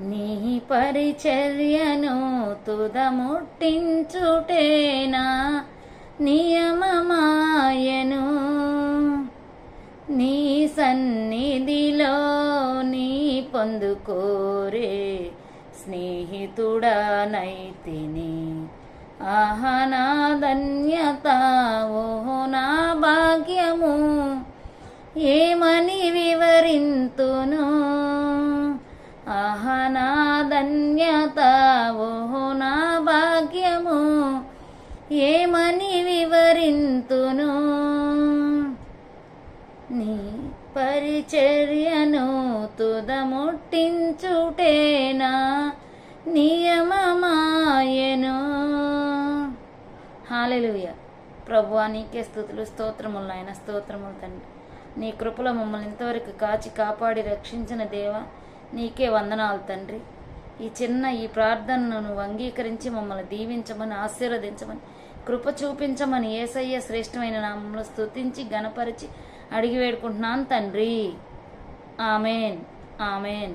నీ పరిచర్యను తుదముట్టించుటేనా? నియమమాయను. నీ సన్నిధిలో నీ పొందుకోరే స్నేహితుడనైతిని ఆహా నా ధన్యత ఓహో నా భాగ్యము. ఏమని వివరింతును? ధన్యత. ఓహో నా భాగ్యము ఏమని వివరింతును? నీ పరిచర్యను తుదముట్టించుటేనా నియమమాయను? హాలెలుయ. ప్రభు నీకే స్థుతులు స్తోత్రములు నాయన స్తోత్రములు తండ్రి. నీ కృపలో మమ్మల్ని ఇంతవరకు కాచి కాపాడి రక్షించిన దేవ నీకే వందనాలు తండ్రి. ఈ చిన్న ఈ ప్రార్థనను నువ్వు అంగీకరించి మమ్మల్ని దీవించమని ఆశీర్వదించమని కృప చూపించమని ఏసయ్య శ్రేష్టమైన నామంలో స్తుతించి గణపరిచి అడిగి వేడుకుంటున్నాను తండ్రి. ఆమెన్. ఆమెన్.